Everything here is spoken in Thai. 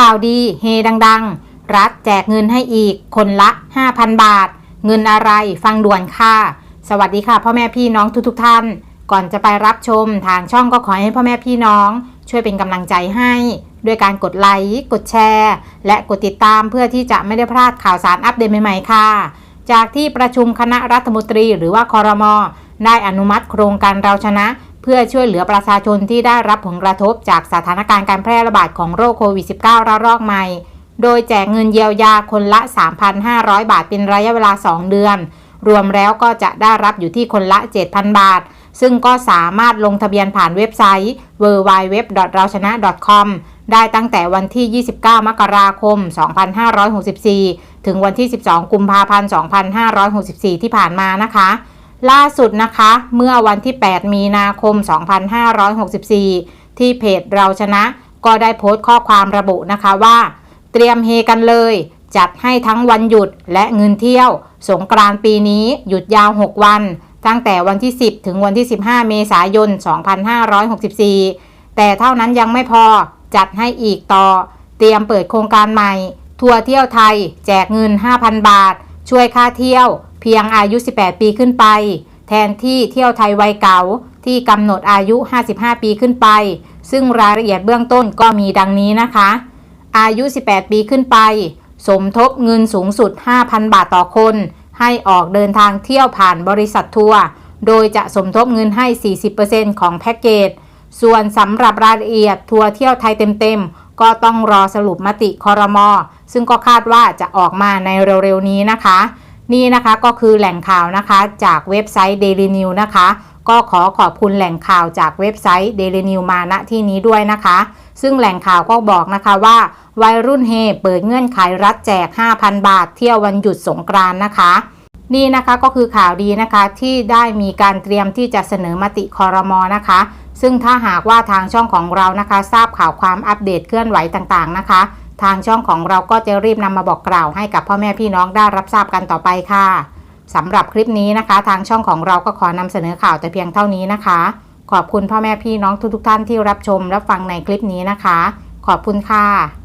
ข่าวดีเฮดังๆ รัฐแจกเงินให้อีก คนละ 5,000 บาท เงินอะไรฟังด่วนค่ะ สวัสดีค่ะพ่อแม่พี่น้องทุกๆท่าน ก่อนจะไปรับชมทางช่องก็ขอให้พ่อแม่พี่น้อง ช่วยเป็นกำลังใจให้ ด้วยการกดไลค์กดแชร์ และกดติดตามเพื่อที่จะไม่ได้พลาดข่าวสารอัปเดตใหม่ๆค่ะ จากที่ประชุมคณะรัฐมนตรีหรือว่าคอรมอได้อนุมัติโครงการเราชนะ พื่อช่วยเหลือประชาชนที่ได้รับผลกระทบจากสถานการณ์การแพร่ระบาดของโรคโควิด -19 ระลอกใหม่ โดยแจกเงินเยียวยาคนละ 3,500 บาทเป็นระยะเวลา 2 เดือน รวมแล้วก็จะได้รับอยู่ที่คนละ 7,000 บาท ซึ่งก็สามารถลงทะเบียนผ่านเว็บไซต์ www.rauchana.com ได้ตั้งแต่วันที่ 29 มกราคม 2564 ถึงวันที่ 12 กุมภาพันธ์ 2564 ที่ผ่านมานะคะ ล่าสุดนะคะ เมื่อวันที่ 8 มีนาคม 2564 ที่เพจเราชนะ ก็ได้โพสต์ข้อความระบุนะคะว่า เตรียมเฮกันเลย จัดให้ทั้งวันหยุดและเงินเที่ยว สงกรานต์ปีนี้หยุดยาว 6 วัน ตั้งแต่วันที่ 10 ถึงวันที่ 15 เมษายน 2564 แต่เท่านั้นยังไม่พอจัดให้อีกต่อ เตรียมเปิดโครงการใหม่ ทัวร์เที่ยวไทย แจกเงิน 5,000 บาท ช่วยค่าเที่ยว เพียงอายุ 18 ปีขึ้นไป แทนที่เที่ยวไทยวัยเก่าที่กำหนดอายุ 55 ปีขึ้นไป ซึ่งรายละเอียดเบื้องต้นก็มีดังนี้นะคะ อายุ 18 ปีขึ้นไป สมทบเงินสูงสุด 5,000 บาทต่อคน ให้ออกเดินทางเที่ยวผ่านบริษัททัวร์โดยจะสมทบเงินให้ 40%ของแพ็กเกจ ส่วนสำหรับรายละเอียดทัวร์เที่ยวไทยเต็มๆ ก็ต้องรอสรุปมติคอรมอซึ่งก็คาดว่าจะออกมาในเร็วๆนี้นะคะ นี่นะคะก็คือแหล่งข่าวนะคะจากเว็บไซต์ Daily News นะคะ ก็ขอขอบคุณแหล่งข่าวจากเว็บไซต์ Daily News มาณที่นี้ด้วยนะคะ ซึ่งแหล่งข่าวก็บอกนะคะว่าวัยรุ่นเฮเปิดเงื่อนไขรัฐแจก 5,000 บาท เที่ยววันหยุดสงกรานนะคะ นี่นะคะก็คือข่าวดีนะคะที่ได้มีการเตรียมที่จะเสนอมติคอรมอนะคะ ซึ่งถ้าหากว่าทางช่องของเรานะคะ ทราบข่าวความอัปเดตเคลื่อนไหวต่างๆนะคะ ทางช่องของเราก็จะรีบนำมาบอกกล่าวให้กับพ่อแม่พี่น้องได้รับทราบกันต่อไปค่ะสำหรับคลิปนี้นะคะ ทางช่องของเราก็ขอนำเสนอข่าวแต่เพียงเท่านี้นะคะ ขอบคุณพ่อแม่พี่น้องทุกๆท่านที่รับชมรับฟังในคลิปนี้นะคะ ขอบคุณค่ะ